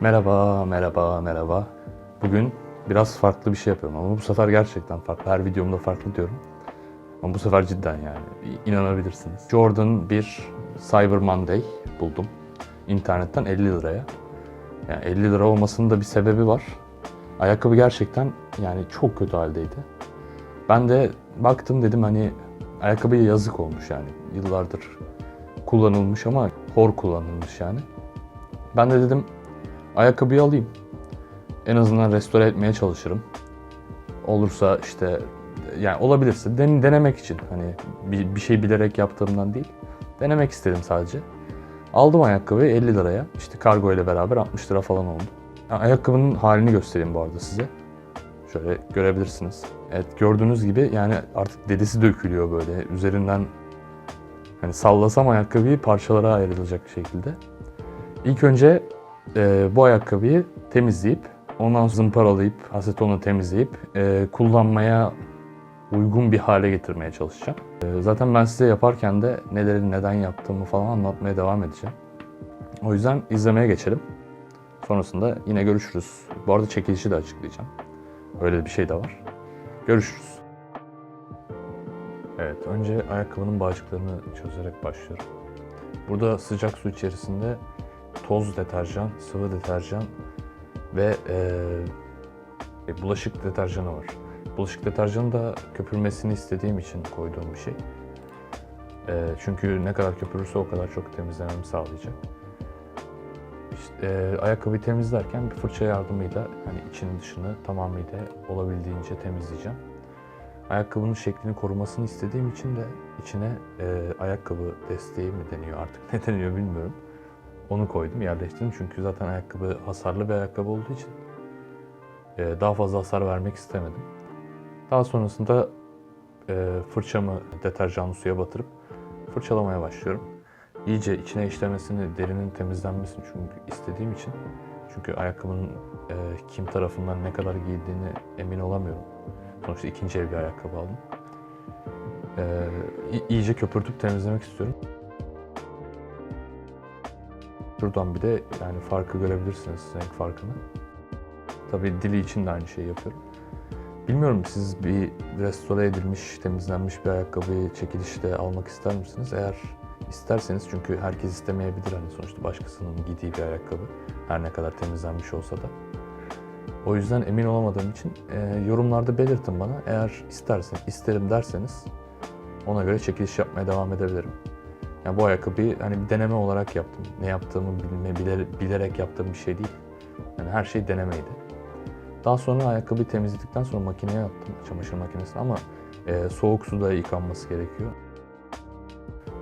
Merhaba, merhaba, merhaba. Bugün biraz farklı bir şey yapıyorum ama bu sefer gerçekten farklı. Her videomda farklı diyorum. Ama bu sefer cidden yani inanabilirsiniz. Jordan bir Cyber Monday buldum. İnternetten 50 liraya. Yani 50 lira olmasının da bir sebebi var. Ayakkabı gerçekten yani çok kötü haldeydi. Ben de baktım dedim hani ayakkabıya yazık olmuş yani. Yıllardır kullanılmış ama hor kullanılmış yani. Ben de dedim ayakkabıyı alayım. En azından restore etmeye çalışırım. Olursa işte yani olabilirse den- denemek için hani bir, bir şey bilerek yaptığımdan değil. Denemek istedim sadece. Aldım ayakkabıyı 50 liraya. İşte kargo ile beraber 60 lira falan oldu. Ya, Ayakkabının halini göstereyim bu arada size. Şöyle görebilirsiniz. Evet gördüğünüz gibi yani artık derisi dökülüyor böyle. Üzerinden hani sallasam ayakkabıyı parçalara ayrılacak şekilde. İlk önce e, bu ayakkabıyı temizleyip ondan sonra zımparalayıp asetonla temizleyip e, kullanmaya uygun bir hale getirmeye çalışacağım. E, zaten ben size yaparken de neleri neden yaptığımı falan anlatmaya devam edeceğim. O yüzden izlemeye geçelim. Sonrasında yine görüşürüz. Bu arada çekilişi de açıklayacağım. Öyle bir şey de var. Görüşürüz. Evet, önce ayakkabının bağcıklarını çözerek başlıyorum. Burada sıcak su içerisinde toz deterjan, sıvı deterjan ve eee, bulaşık deterjanı var. Bulaşık deterjanı da köpürmesini istediğim için koyduğum bir şey. Eee, çünkü ne kadar köpürürse o kadar çok temizlememi sağlayacak. İşte, eee, ayakkabıyı temizlerken bir fırça yardımıyla yani içini dışını tamamıyla olabildiğince temizleyeceğim. Ayakkabının şeklini korumasını istediğim için de içine eee, ayakkabı desteği mi deniyor artık ne deniyor bilmiyorum. Onu koydum, yerleştirdim çünkü zaten ayakkabı hasarlı bir ayakkabı olduğu için eee, daha fazla hasar vermek istemedim. Daha sonrasında eee, fırçamı deterjanlı suya batırıp fırçalamaya başlıyorum. İyice içine işlemesini, derinin temizlenmesini çünkü istediğim için. Çünkü ayakkabının eee, kim tarafından ne kadar giyildiğini emin olamıyorum. Sonuçta ikinci el bir ayakkabı aldım. İyice köpürtüp temizlemek istiyorum. Şuradan bir de yani farkı görebilirsiniz, renk farkını. Tabii dili için de aynı şeyi yapıyorum. Bilmiyorum siz bir restore edilmiş, temizlenmiş bir ayakkabıyı çekilişte almak ister misiniz? Eğer isterseniz çünkü herkes istemeyebilir hani sonuçta başkasının giydiği bir ayakkabı. Her ne kadar temizlenmiş olsa da. O yüzden emin olamadığım için e, yorumlarda belirtin bana. Eğer istersen, isterim derseniz ona göre çekiliş yapmaya devam edebilirim. Yani bu ayakkabıyı hani bir deneme olarak yaptım. Ne yaptığımı bilme, bile- bilerek yaptığım bir şey değil. Yani her şey denemeydi. Daha sonra ayakkabıyı temizledikten sonra makineye attım, çamaşır makinesine ama e, soğuk suda yıkanması gerekiyor.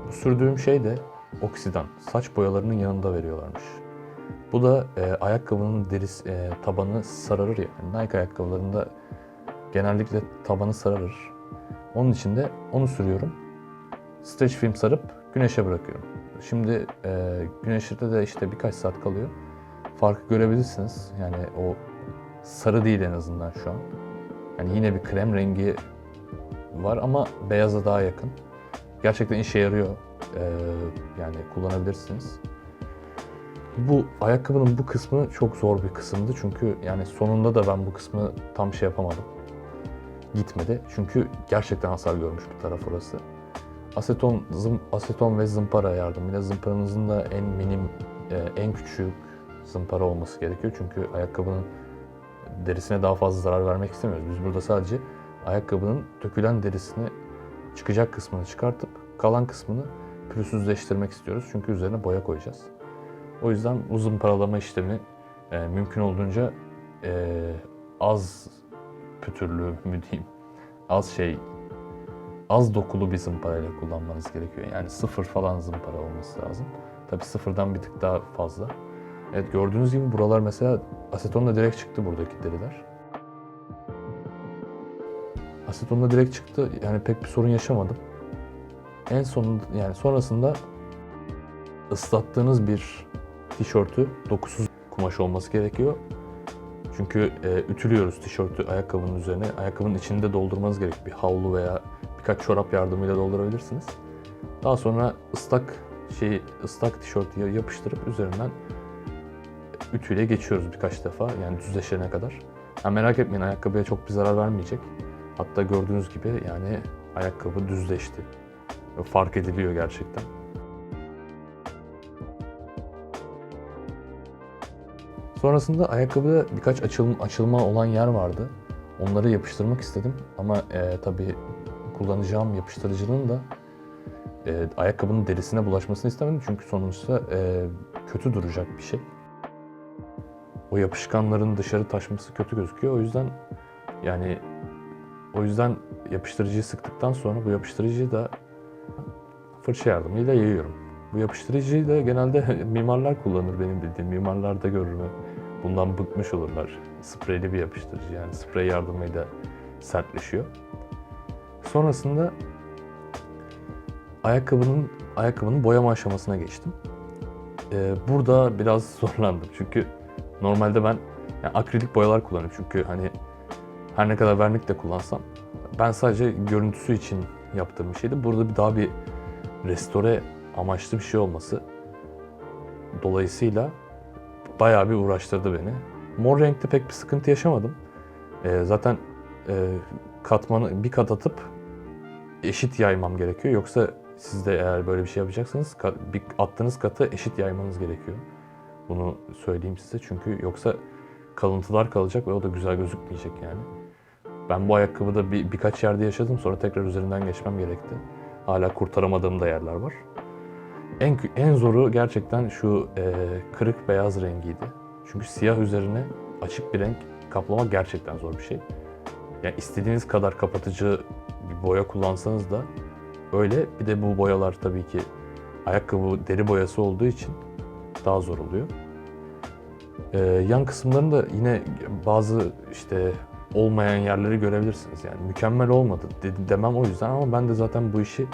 Bu sürdüğüm şey de oksidan. Saç boyalarının yanında veriyorlarmış. Bu da e, ayakkabının derisi, e, tabanı sararır ya. Yani Nike ayakkabılarında genellikle tabanı sararır. Onun için de onu sürüyorum. Streç film sarıp güneşe bırakıyorum. Şimdi e, güneşte de işte birkaç saat kalıyor. Farkı görebilirsiniz. Yani o sarı değil en azından şu an. Yani yine bir krem rengi var ama beyaza daha yakın. Gerçekten işe yarıyor. E, yani kullanabilirsiniz. Bu ayakkabının bu kısmı çok zor bir kısımdı çünkü yani sonunda da ben bu kısmı tam şey yapamadım. Gitmedi çünkü gerçekten hasar görmüş bir taraf orası. Aseton, zım, aseton ve zımpara yardımıyla zımparanızın da en minim, e, en küçük zımpara olması gerekiyor. Çünkü ayakkabının derisine daha fazla zarar vermek istemiyoruz. Biz burada sadece ayakkabının dökülen derisini çıkacak kısmını çıkartıp kalan kısmını pürüzsüzleştirmek istiyoruz. Çünkü üzerine boya koyacağız. O yüzden bu zımparalama işlemi e, mümkün olduğunca e, az pütürlü mü diyeyim, az şey, az dokulu bir zımparayla kullanmanız gerekiyor. Yani sıfır falan zımpara olması lazım. Tabi sıfırdan bir tık daha fazla. Evet gördüğünüz gibi buralar mesela asetonla direkt çıktı buradaki deriler. Asetonla direkt çıktı. Yani pek bir sorun yaşamadım. En sonunda yani sonrasında ıslattığınız bir tişörtü dokusuz kumaş olması gerekiyor. Çünkü e, ütülüyoruz tişörtü ayakkabının üzerine. Ayakkabının içini de doldurmanız gerekiyor. Bir havlu veya birkaç çorap yardımıyla doldurabilirsiniz. Daha sonra ıslak şeyi ıslak tişörtü yapıştırıp üzerinden ütüyle geçiyoruz birkaç defa yani düzleşene kadar. Ha, merak etmeyin ayakkabıya çok bir zarar vermeyecek. Hatta gördüğünüz gibi yani ayakkabı düzleşti. Fark ediliyor gerçekten. Sonrasında ayakkabıda birkaç açılma, açılma olan yer vardı. Onları yapıştırmak istedim ama e, tabii kullanacağım yapıştırıcının da e, ayakkabının derisine bulaşmasını istemedim çünkü sonuçta e, kötü duracak bir şey. O yapışkanların dışarı taşması kötü gözüküyor. O yüzden yani o yüzden yapıştırıcıyı sıktıktan sonra bu yapıştırıcıyı da fırça yardımıyla yayıyorum. Bu yapıştırıcıyı da genelde mimarlar kullanır benim bildiğim. Mimarlarda görürüm. Bundan bıkmış olurlar. Spreyli bir yapıştırıcı yani sprey yardımıyla sertleşiyor. Sonrasında ayakkabının ayakkabının boyama aşamasına geçtim. Ee, burada biraz zorlandım çünkü normalde ben yani akrilik boyalar kullanıyorum çünkü hani her ne kadar vernik de kullansam ben sadece görüntüsü için yaptığım bir şeydi. Burada bir daha bir restore amaçlı bir şey olması dolayısıyla bayağı bir uğraştırdı beni. Mor renkte pek bir sıkıntı yaşamadım. Ee, zaten e, katmanı bir kat atıp eşit yaymam gerekiyor. Yoksa siz de eğer böyle bir şey yapacaksanız bir attığınız katı eşit yaymanız gerekiyor. Bunu söyleyeyim size çünkü yoksa kalıntılar kalacak ve o da güzel gözükmeyecek yani. Ben bu ayakkabıda bir, birkaç yerde yaşadım sonra tekrar üzerinden geçmem gerekti. Hala kurtaramadığım da yerler var. En en zoru gerçekten şu e, kırık beyaz rengiydi. Çünkü siyah üzerine açık bir renk kaplamak gerçekten zor bir şey. Yani istediğiniz kadar kapatıcı bir boya kullansanız da öyle. Bir de bu boyalar tabii ki ayakkabı deri boyası olduğu için daha zor oluyor. Ee, yan kısımlarında yine bazı işte olmayan yerleri görebilirsiniz. Yani mükemmel olmadı de- demem o yüzden ama ben de zaten bu işi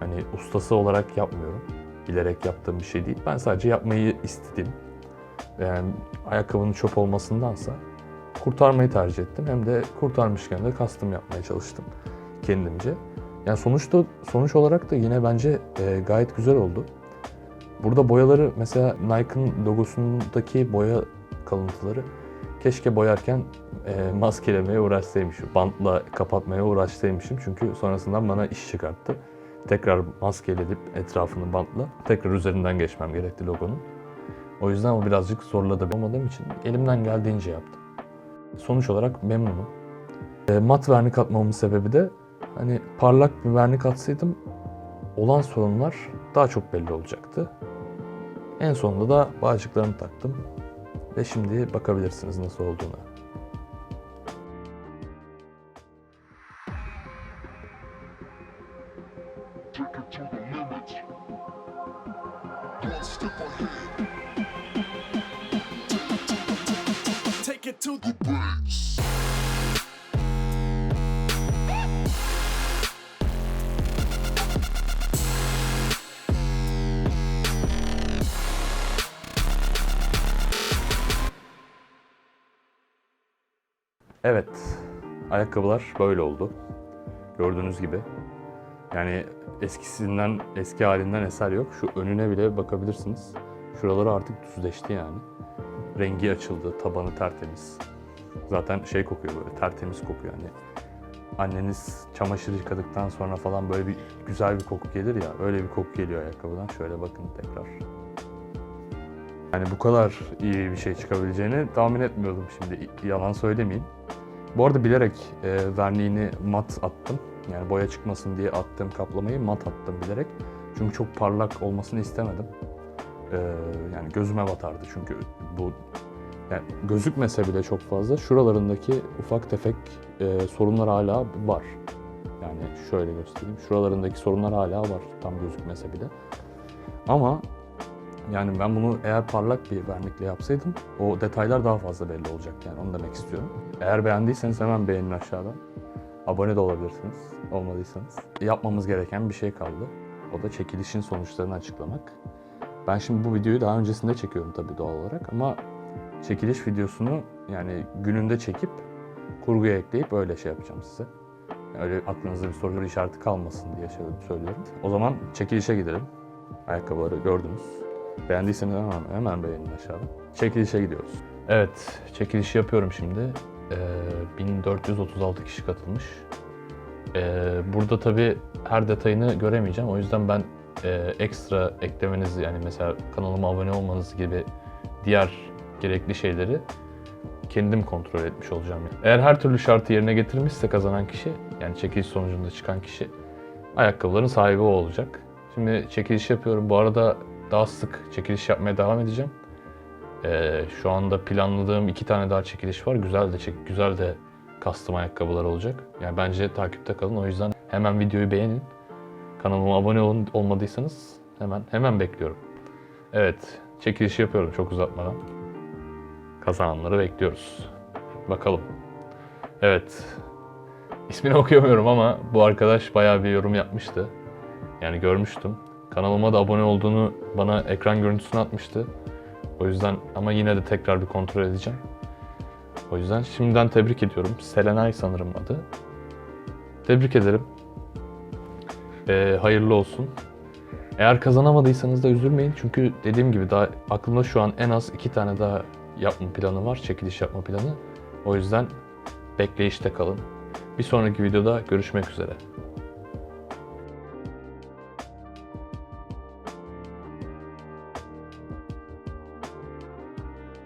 hani ustası olarak yapmıyorum. Bilerek yaptığım bir şey değil. Ben sadece yapmayı istedim. Yani ayakkabının çöp olmasındansa kurtarmayı tercih ettim. Hem de kurtarmışken de custom yapmaya çalıştım kendimce. Yani sonuçta sonuç olarak da yine bence e, gayet güzel oldu. Burada boyaları mesela Nike'ın logosundaki boya kalıntıları keşke boyarken e, maskelemeye uğraşsaymışım. Bantla kapatmaya uğraşsaymışım. Çünkü sonrasından bana iş çıkarttı. Tekrar maskeledip etrafını bantla tekrar üzerinden geçmem gerekti logonun. O yüzden o birazcık zorladı olmadığım için elimden geldiğince yaptım. Sonuç olarak memnunum. E, mat vernik atmamın sebebi de hani parlak bir vernik atsaydım olan sorunlar daha çok belli olacaktı. En sonunda da bağcıklarını taktım ve şimdi bakabilirsiniz nasıl olduğuna. take it to the limit. Evet, ayakkabılar böyle oldu. Gördüğünüz gibi. Yani eskisinden, eski halinden eser yok. Şu önüne bile bakabilirsiniz. Şuraları artık düzleşti yani. Rengi açıldı, tabanı tertemiz. Zaten şey kokuyor böyle, tertemiz kokuyor yani. Anneniz çamaşır yıkadıktan sonra falan böyle bir güzel bir koku gelir ya. Öyle bir koku geliyor ayakkabıdan. Şöyle bakın tekrar. Yani bu kadar iyi bir şey çıkabileceğini tahmin etmiyordum şimdi. Yalan söylemeyeyim. Bu arada bilerek e, verniğini mat attım. Yani boya çıkmasın diye attığım kaplamayı mat attım bilerek. Çünkü çok parlak olmasını istemedim. E, yani gözüme batardı çünkü bu yani gözükmese bile çok fazla şuralarındaki ufak tefek e, sorunlar hala var. Yani şöyle göstereyim. Şuralarındaki sorunlar hala var tam gözükmese bile. Ama yani ben bunu eğer parlak bir vernikle yapsaydım o detaylar daha fazla belli olacak yani onu demek istiyorum. Eğer beğendiyseniz hemen beğenin aşağıdan. Abone de olabilirsiniz olmadıysanız. Yapmamız gereken bir şey kaldı. O da çekilişin sonuçlarını açıklamak. Ben şimdi bu videoyu daha öncesinde çekiyorum tabii doğal olarak ama çekiliş videosunu yani gününde çekip kurguya ekleyip öyle şey yapacağım size. Öyle aklınızda bir soru işareti kalmasın diye söylüyorum. O zaman çekilişe gidelim. Ayakkabıları gördünüz. Beğendiyseniz hemen, hemen beğenin aşağıda. Çekilişe gidiyoruz. Evet, çekilişi yapıyorum şimdi. Ee, 1436 kişi katılmış. Ee, burada tabii her detayını göremeyeceğim. O yüzden ben e, ekstra eklemenizi yani mesela kanalıma abone olmanız gibi diğer gerekli şeyleri kendim kontrol etmiş olacağım. Eğer her türlü şartı yerine getirmişse kazanan kişi, yani çekiliş sonucunda çıkan kişi, ayakkabıların sahibi o olacak. Şimdi çekiliş yapıyorum. Bu arada daha sık çekiliş yapmaya devam edeceğim. Ee, şu anda planladığım iki tane daha çekiliş var. Güzel de çek, güzel de custom ayakkabılar olacak. Yani bence takipte kalın. O yüzden hemen videoyu beğenin. Kanalıma abone olun, olmadıysanız hemen hemen bekliyorum. Evet, çekilişi yapıyorum çok uzatmadan. Kazananları bekliyoruz. Bakalım. Evet. İsmini okuyamıyorum ama bu arkadaş bayağı bir yorum yapmıştı. Yani görmüştüm. Kanalıma da abone olduğunu bana ekran görüntüsünü atmıştı. O yüzden ama yine de tekrar bir kontrol edeceğim. O yüzden şimdiden tebrik ediyorum. Selenay sanırım adı. Tebrik ederim. Ee, hayırlı olsun. Eğer kazanamadıysanız da üzülmeyin. Çünkü dediğim gibi daha aklımda şu an en az iki tane daha yapma planı var. Çekiliş yapma planı. O yüzden bekleyişte kalın. Bir sonraki videoda görüşmek üzere.